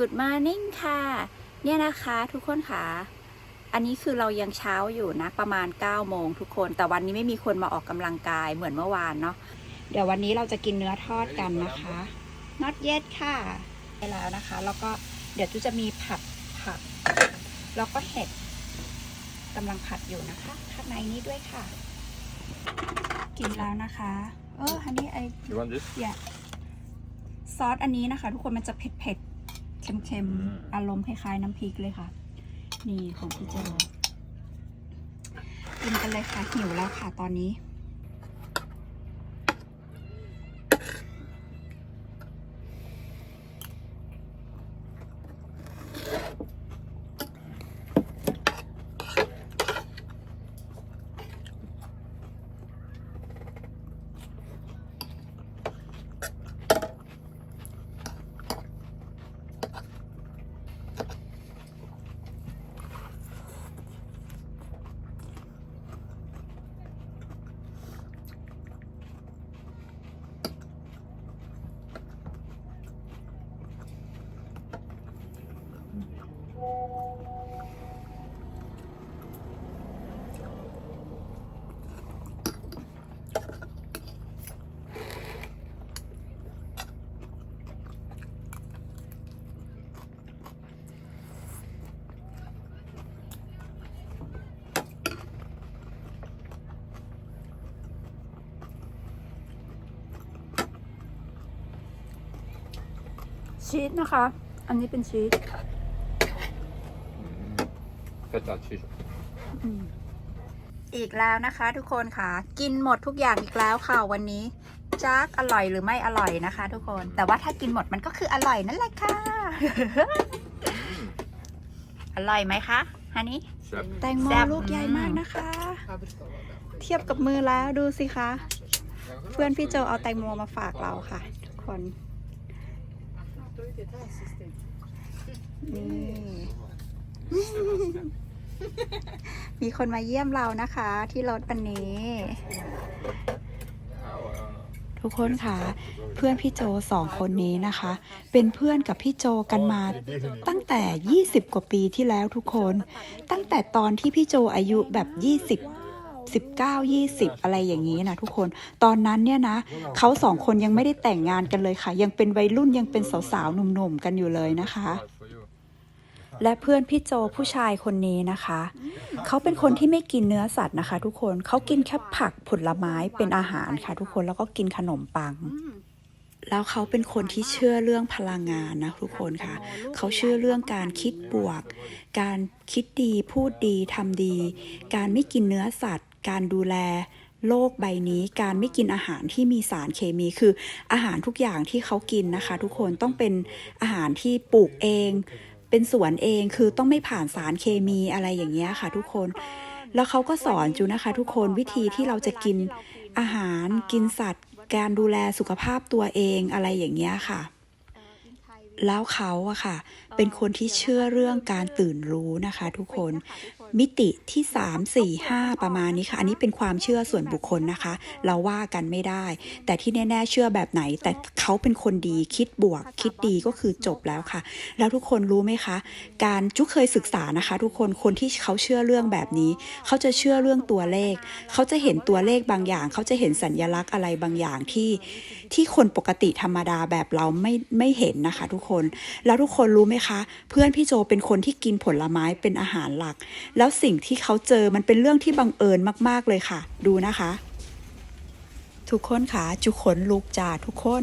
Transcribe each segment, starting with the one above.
Good morning ค่ะ เนี่ยนะคะทุกคนค่ะ อันนี้คือเรายังเช้าอยู่นะ ประมาณ 9 โมงทุกคน แต่วันนี้ไม่มีคนมาออกกำลังกายเหมือนเมื่อวานเนาะ เดี๋ยววันนี้เราจะกินเนื้อทอดกันนะคะ not yet ค่ะไปแล้วนะคะ แล้วก็เดี๋ยวจูจะมีผัดผัก แล้วก็เห็ดกำลังผัดอยู่นะคะข้างในนี้ด้วยค่ะ กินแล้วนะคะ เอออันนี้ไอ You want this? อย่าซอสอันนี้นะคะ ทุกคนมันจะเผ็ดเผ็ดๆ เค็มเค็มๆอืมอารมณ์คล้ายๆ น้ำพริกเลยค่ะ นี่ของพี่เจกินกันเลยค่ะหิวแล้วค่ะตอนนี้ ชีสนะคะ อันนี้เป็นชีส Feta cheese. อีกแล้วนะคะทุกคนค่ะ กินหมดทุกอย่างอีกแล้วค่ะวันนี้จักอร่อยหรือไม่อร่อยนะคะ ทุกคน แต่ว่าถ้ากินหมดมันก็คืออร่อยนั่นแหละค่ะ อร่อยไหมคะฮันนี่ Chef. แตงโมลูกใหญ่มากนะคะ เทียบกับมือแล้วดูสิคะ เพื่อนพี่โจเอาแตงโมมาฝากเราค่ะ ทุกคน นี่ มีคนมาเยี่ยมเรานะคะ ที่รถวันนี้ ทุกคนค่ะเพื่อนพี่โจสองคนนี้นะคะ เป็นเพื่อนกับพี่โจกันมาตั้งแต่ 20 กว่าปีที่แล้วทุกคน ตั้งแต่ตอนที่พี่โจอายุแบบ 20 19 20 อะไรอย่างนี้นะทุกคน ตอนนั้นเนี่ยนะเขาสองคนยังไม่ได้แต่งงานกันเลยค่ะ ยังเป็นวัยรุ่นยังเป็นสาวๆหนุ่มๆกันอยู่เลยนะคะ และเพื่อนพี่โจผู้ชายคนนี้นะคะ เขาเป็นคนที่ไม่กินเนื้อสัตว์นะคะ ทุกคนเขากินแค่ผักผลไม้เป็นอาหารค่ะ ทุกคนแล้วก็กินขนมปัง แล้วเขาเป็นคนที่เชื่อเรื่องพลังงานนะทุกคนค่ะ เขาเชื่อเรื่องการคิดบวก การคิดดีพูดดีทำดี การไม่กินเนื้อสัตว์ การดูแลโลกใบนี้การไม่กินอาหารที่มีสารเคมีคืออาหารทุกอย่างที่เขากินนะคะ ทุกคนต้องเป็นอาหารที่ปลูกเอง เป็นสวนเองคือต้องไม่ผ่านสารเคมีอะไรอย่างเงี้ยค่ะ ทุกคน แล้วเขาก็สอนจูนะคะ ทุกคนวิธีที่เราจะกินอาหารกินสัตว์ การดูแลสุขภาพตัวเองอะไรอย่างเงี้ยค่ะ แล้วเขาอะค่ะ เป็นคนที่เชื่อเรื่องการตื่นรู้นะคะ ทุกคน มิติที่ 3 4 5 ประมาณนี้ค่ะ อันนี้เป็นความเชื่อส่วนบุคคลนะคะ เราว่ากันไม่ได้ แต่ที่แน่ๆเชื่อแบบไหน แต่เขาเป็นคนดีคิดบวก คิดดีก็คือจบแล้วค่ะ แล้วทุกคนรู้ไหมคะ การจุกเคยศึกษานะคะ ทุกคนคนที่เขาเชื่อเรื่องแบบนี้ เขาจะเชื่อเรื่องตัวเลข เขาจะเห็นตัวเลขบางอย่าง เขาจะเห็นสัญญลักษณ์อะไรบางอย่างที่ ที่คนปกติธรรมดาแบบเราไม่ไม่เห็นนะคะ ทุกคนแล้วทุกคนรู้ไหมคะ เพื่อนพี่โจเป็นคนที่กินผลไม้เป็นอาหารหลัก แล้วแล้วสิ่งที่เขาเจอมันเป็นเรื่องที่บังเอิญมาก ๆเลยค่ะ ดูนะคะ ทุกคนค่ะจุขนลุกจ่าทุกคน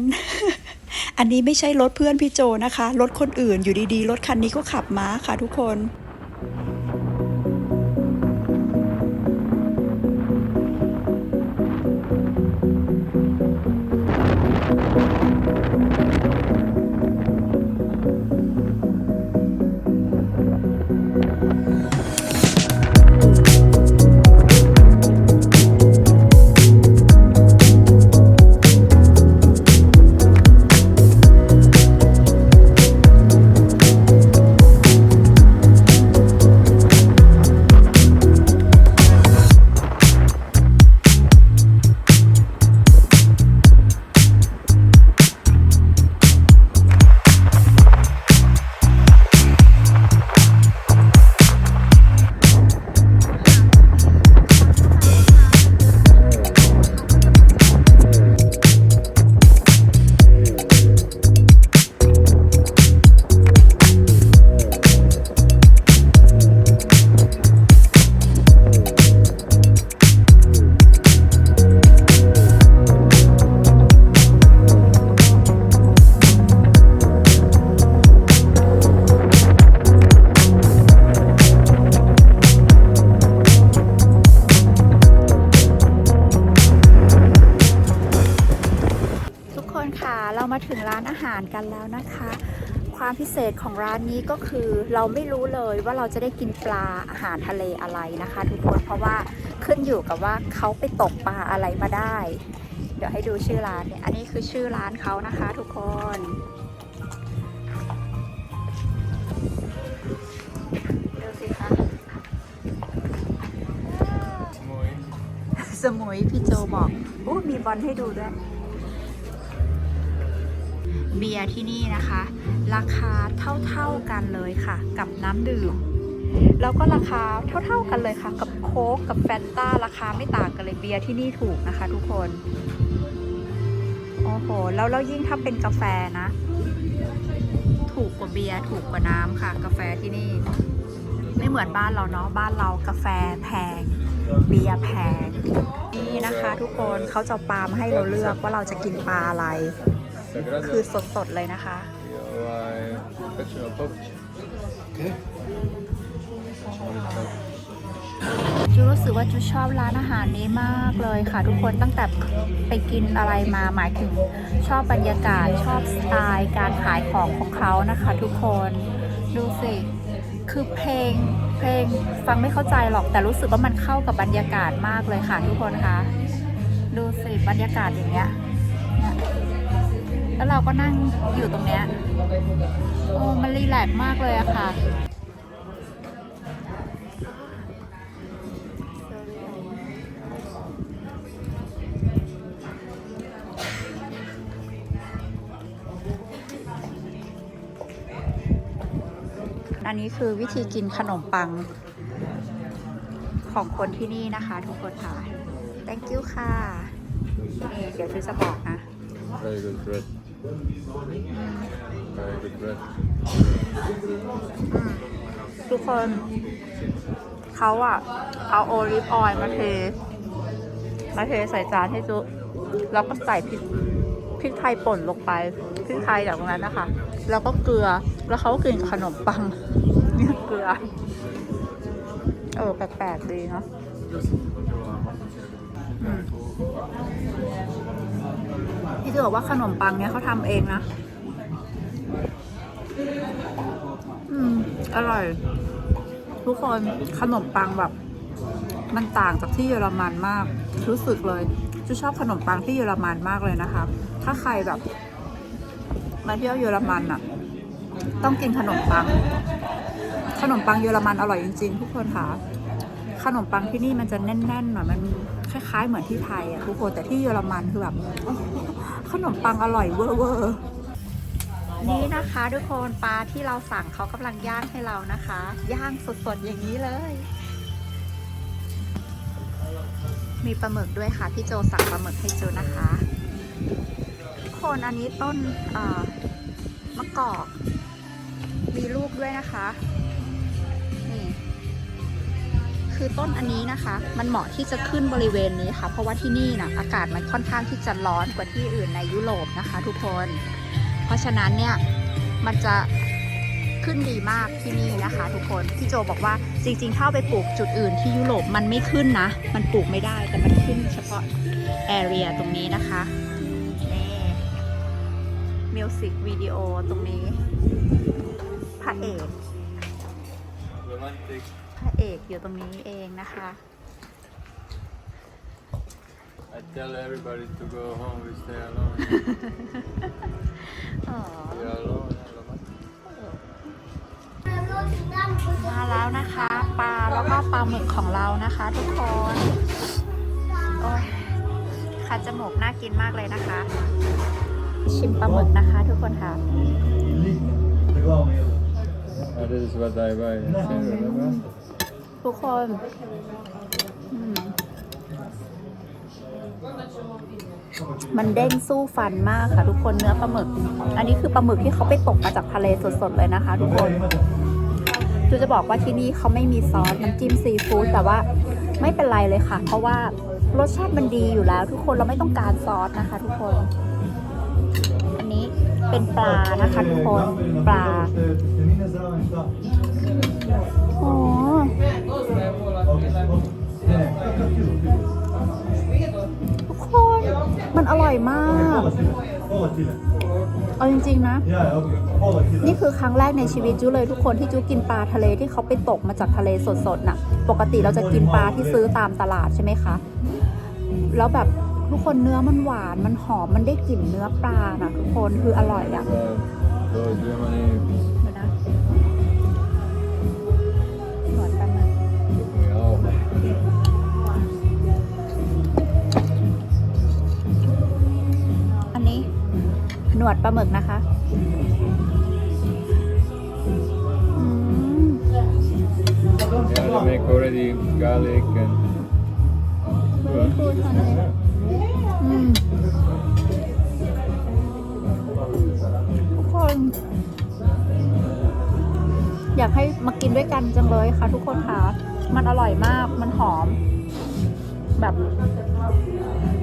อันนี้ไม่ใช่รถเพื่อนพี่โจนะคะรถคนอื่นอยู่ดีๆรถคันนี้ก็ขับมาค่ะทุกคน พิเศษของร้านนี้ก็คือเราไม่รู้เลยว่าเราจะได้กินปลาอาหารทะเลอะไรนะคะ ทุกคนเพราะว่าขึ้นอยู่กับว่าเขาไปตกปลาอะไรมาได้ เดี๋ยวให้ดูชื่อร้านเนี่ยอันนี้คือชื่อร้านเขานะคะ ทุกคนดูสิคะสมุยพี่โจบอกอู้มีบอลให้ดูด้วย เบียร์ที่นี่นะคะ ราคาเท่าๆกันเลยค่ะ กับน้ำดื่ม แล้วก็ราคาเท่าๆกันเลยค่ะ กับโค้กกับแฟนต้าราคาไม่ต่างกันเลยเบียร์ที่นี่ถูกนะคะ ทุกคนโอ้โหแล้วแล้วยิ่งถ้าเป็นกาแฟนะ ถูกกว่าเบียร์ถูกกว่าน้ำค่ะ กาแฟที่นี่ ไม่เหมือนบ้านเราเนาะบ้านเรากาแฟแพงเบียร์แพงนี่นะคะ ทุกคนเขาจะปลามาให้เราเลือกว่าเราจะกินปลาอะไร คือ gracias. สดๆเลยนะคะ Yo hay pecho de pop. ¿Qué? จูรู้สึกว่าจูชอบร้านอาหารนี้มากเลยค่ะ ทุกคนตั้งแต่ไปกินอะไรมาหมายถึงชอบบรรยากาศชอบสไตล์การขายของของเขานะคะ ทุกคนดูสิคือเพลงเพลงฟังไม่เข้าใจหรอกแต่รู้สึกว่ามันเข้ากับบรรยากาศมากเลยค่ะ ทุกคนคะดูสิบรรยากาศอย่างเงี้ยเนี่ย แล้วเราก็นั่งอยู่ตรงเนี้ยโอ้มันรีแลกซ์มากเลยอะค่ะอันนี้คือวิธีกินขนมปังของคนที่นี่นะคะทุกคนค่ะ thank you ค่ะนี่เดี๋ยวจะจะบอกนะ Very good bread. ทุกคนเขาอะเอาโอลิฟออยล์มาเท มาเทใส่จานให้จุ แล้วก็ใส่พริกพริกไทยป่นลงไปพริกไทยจากตรงนั้นนะคะ แล้วก็เกลือแล้วเขาก็กินกับขนมปังเนี่ยเกลือ เออแปลกๆดีเนาะ พี่บอกว่าขนมปังเนี่ยเขาทำเองนะ อืม อร่อย ทุกคนขนมปังแบบ มันต่างจากที่เยอรมันมาก รู้สึกเลยจูชอบขนมปังที่เยอรมันมากเลยนะคะ ถ้าใครแบบมาเที่ยวเยอรมันอะต้องกินขนมปัง ขนมปังเยอรมันอร่อยจริง ๆ ทุกคนค่ะขนมปังที่นี่มันจะแน่นๆหน่อยมันคล้ายๆเหมือนที่ไทยอะทุกคนแต่ที่เยอรมันคือแบบ ขนมปังอร่อยเวอร์เวอร์นี่นะคะทุกคนปลาที่เราสั่งเขากำลังย่างให้เรานะคะ ย่างสดๆอย่างนี้เลย มีปลาหมึกด้วยค่ะพี่โจสั่งปลาหมึกให้โจนะคะทุกคนอันนี้ต้นมะกอก มีลูกด้วยนะคะ คือต้นอันนี้นะคะ มันเหมาะที่จะขึ้นบริเวณนี้ค่ะ เพราะว่าที่นี่นะอากาศมันค่อนข้างที่จะร้อนกว่าที่อื่นในยุโรปนะคะ ทุกคน เพราะฉะนั้นเนี่ยมันจะขึ้นดีมากที่นี่นะคะ ทุกคนพี่โจบอกว่าจริงๆถ้าเอาไปปลูกจุดอื่นที่ยุโรปมันไม่ขึ้นนะ มันปลูกไม่ได้แต่มันขึ้นเฉพาะแอเรียตรงนี้นะคะนี่มิวสิกวิดีโอตรงนี้พระเอก ระเอกอยู่ตรงนี้เองนะคะ I tell everybody to go home. We stay alone. อ๋อ We are alone. yeah, romantic. มาแล้วนะคะปลาแล้วก็ปลาหมึกของเรานะคะ ทุกคนโอ้ยคันจมูกน่ากินมากเลยนะคะ ชิมปลาหมึกนะคะทุกคนค่ะ Oh, this is what I buy. See, remember? ทุกคนมันเด้งสู้ฟันมากค่ะ ทุกคนเนื้อปลาหมึก อันนี้คือปลาหมึกที่เขาไปตกมาจากทะเลสดๆเลยนะคะ ทุกคนคือจะบอกว่าที่นี่เขาไม่มีซอสน้ำจิ้มซีฟู้ดแต่ว่าไม่เป็นไรเลยค่ะ เพราะว่ารสชาติมันดีอยู่แล้ว ทุกคนเราไม่ต้องการซอสนะคะ ทุกคน อันนี้เป็นปลานะคะ ทุกคนปลาอ๋อ ทุกคน มันอร่อยมาก เอาจริงๆนะ นี่คือครั้งแรกในชีวิตจูเลยทุกคนที่จูกินปลาทะเลที่เขาไปตกมาจากทะเลสดๆน่ะ ปกติเราจะกินปลาที่ซื้อตามตลาดใช่ไหมคะ แล้วแบบทุกคนเนื้อมันหวาน มันหอม มันได้กลิ่นเนื้อปลาน่ะทุกคน คืออร่อยอะ นวดปลาหมึกนะคะอืม Yeah, they make already garlic and อืมทุกคน อยากให้มากินด้วยกันจังเลยค่ะทุกคนค่ะ มันอร่อยมาก มันหอม แบบ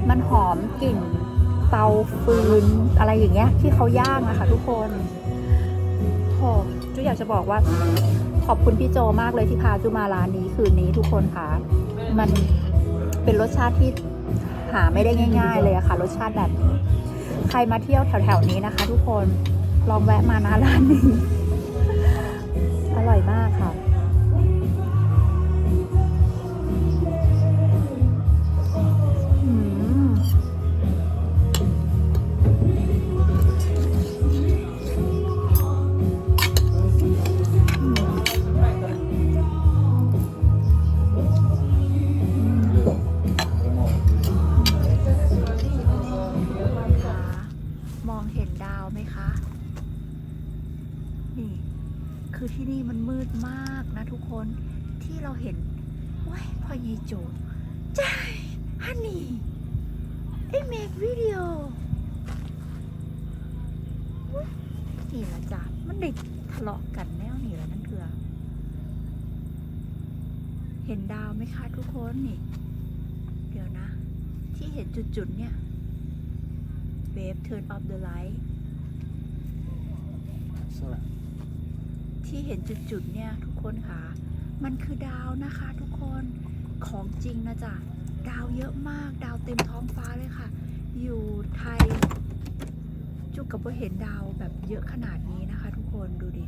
มันหอมกลิ่น เตาฟืนอะไรอย่างเงี้ย ที่เขาย่างอะค่ะทุกคนโหจูอยากจะบอกว่า ขอบคุณพี่โจมากเลยที่พาจูมาร้านนี้คืนนี้ทุกคนค่ะ มันเป็นรสชาติที่หาไม่ได้ง่าย ๆ เลยอะค่ะ รสชาติแบบนี้ใครมาเที่ยวแถวๆนี้นะคะ ทุกคนลองแวะมานะร้านนี้ อร่อยมากค่ะ นี่คือที่นี่มันมืดมากนะทุกคนที่เราเห็นว้ายพอยีโจใช่ฮันนี่ไอเมกวิดีโอนี่ละจ้ะมันเด็กทะเลาะกันแนวนี่แหละนั่นคือเห็นดาวไหมคะทุกคนนี่ เดี๋ยวนะ ที่เห็นจุดๆเนี่ย Babe turn off the light ที่เห็นจุดๆเนี่ยทุกคนค่ะ มันคือดาวนะคะทุกคนของจริงนะจ๊ะดาวเยอะมากดาวเต็มท้องฟ้าเลยค่ะ อยู่ไทย จุกกับว่าเห็นดาวแบบเยอะขนาดนี้นะคะ ทุกคนดูดิ